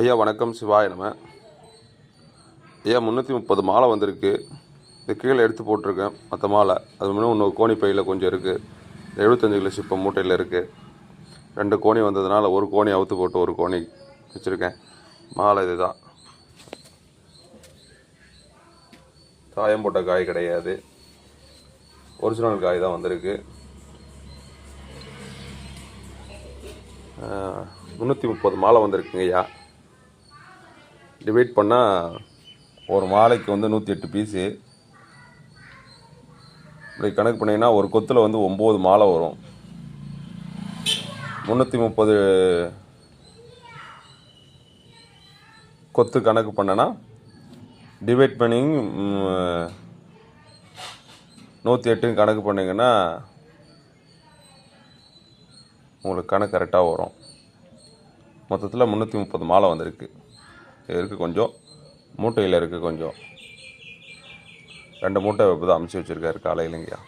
ஐயா வணக்கம். சிவாய நம்ம ஐயா முந்நூற்றி முப்பது மாலை வந்திருக்கு. இது கீழே எடுத்து போட்டிருக்கேன். மற்ற மாலை. அது முன்னே இன்னொரு கோணி பையில் கொஞ்சம் இருக்குது எழுபத்தஞ்சு கிலோ சிப்பம் மூட்டையில் இருக்குது ரெண்டு கோணி வந்ததுனால ஒரு கோணி அவுத்து போட்டு ஒரு கோணி வச்சுருக்கேன். மாலை இதுதான். சாயம் போட்ட காய் கிடையாது. ஒரிஜினல் காய் தான் வந்திருக்கு. முந்நூற்றி முப்பது மாலை வந்திருக்குங்க ஐயா டிவைட் பண்ணால் ஒரு மாலைக்கு வந்து நூற்றி எட்டு பீஸு இப்படி கணக்கு பண்ணிங்கன்னா ஒரு கொத்தில் வந்து ஒம்பது மாலை வரும். முந்நூற்றி முப்பது கொத்து கணக்கு பண்ணனா டிவைட் பண்ணி நூற்றி எட்டுன்னு கணக்கு பண்ணிங்கன்னா உங்களுக்கு கணக்கு கரெக்டாக வரும். மொத்தத்தில் முந்நூற்றி முப்பது மாலை வந்திருக்கு. இருக்குது கொஞ்சம். மூட்டையில் இருக்குது கொஞ்சம். ரெண்டு மூட்டை இப்போ தான் அமுச்சு வச்சுருக்காரு காலையிலங்கய்யா